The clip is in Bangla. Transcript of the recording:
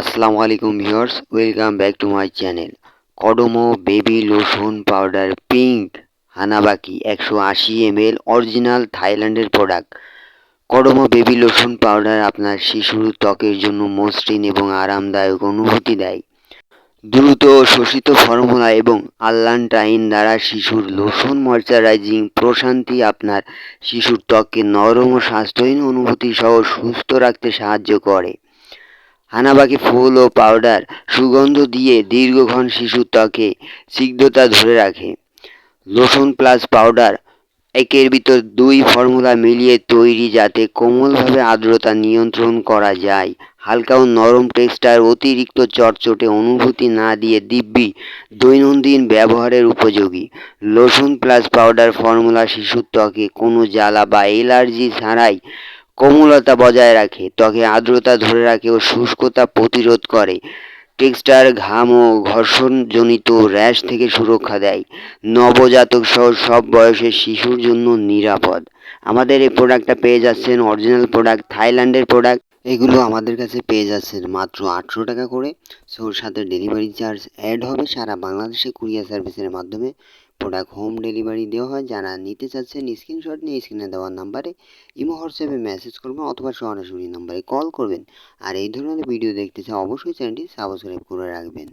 আসসালামু আলাইকুম viewers, welcome back to my channel. Kodomo baby lotion powder pink হানাবাকি একশো আশি এমএল অরিজিনাল থাইল্যান্ডের product. Kodomo baby lotion powder আপনার শিশুর ত্বকের জন্য মসৃণ এবং আরামদায়ক অনুভূতি দেয়। দ্রুত শোষিত ফর্মুলা এবং আল্লান্টাইন দ্বারা শিশুর লোশন ময়শ্চারাইজিং প্রশান্তি আপনার শিশুর ত্বককে নরম ও স্বাস্থ্যহীন অনুভূতি সহ সুস্থ রাখতে সাহায্য করে। হানাবাকি ফুল ও পাউডার সুগন্ধ দিয়ে দীর্ঘক্ষণ শিশুর ত্বকে স্নিগ্ধতা ধরে রাখে। লোশন প্লাস পাউডার একের ভিতর দুই ফর্মুলা মিলিয়ে তৈরি যাতে কোমলভাবে আর্দ্রতা নিয়ন্ত্রণ করা যায়। হালকা ও নরম টেক্সটার অতিরিক্ত চটচটে অনুভূতি না দিয়ে দিব্যি দৈনন্দিন ব্যবহারের উপযোগী। লোশন প্লাস পাউডার ফর্মুলা শিশুর ত্বকে কোনো জ্বালা বা এলার্জি ছাড়াই কোমলতা বজায় রাখে, ত্বকে আর্দ্রতা ধরে রাখে ও শুষ্কতা প্রতিরোধ করে। টেক্সটার ঘাম ও ঘর্ষণজনিত র্যাশ থেকে সুরক্ষা দেয়। নবজাতক সহ সব বয়সের শিশুর জন্য নিরাপদ। আমাদের এই প্রোডাক্টটা পেয়ে যাচ্ছেন অরিজিনাল প্রোডাক্ট থাইল্যান্ডের প্রোডাক্ট এগুলো আমাদের কাছে পেয়ে যাচ্ছেন মাত্র আটশো টাকা করে। সোর সাথে ডেলিভারি চার্জ অ্যাড হবে। সারা বাংলাদেশে কুরিয়ার সার্ভিসের মাধ্যমে প্রোডাক্ট হোম ডেলিভারি দেওয়া হয়। যারা নিতে চাচ্ছেন স্ক্রিনশট নিয়ে স্ক্রিনে দেওয়ার নাম্বারে ইমো হোয়াটসঅ্যাপে মেসেজ করবেন অথবা সরাসরি নাম্বারে কল করবেন। আর এই ধরনের ভিডিও দেখতে চাই, অবশ্যই চ্যানেলটি সাবস্ক্রাইব করে রাখবেন।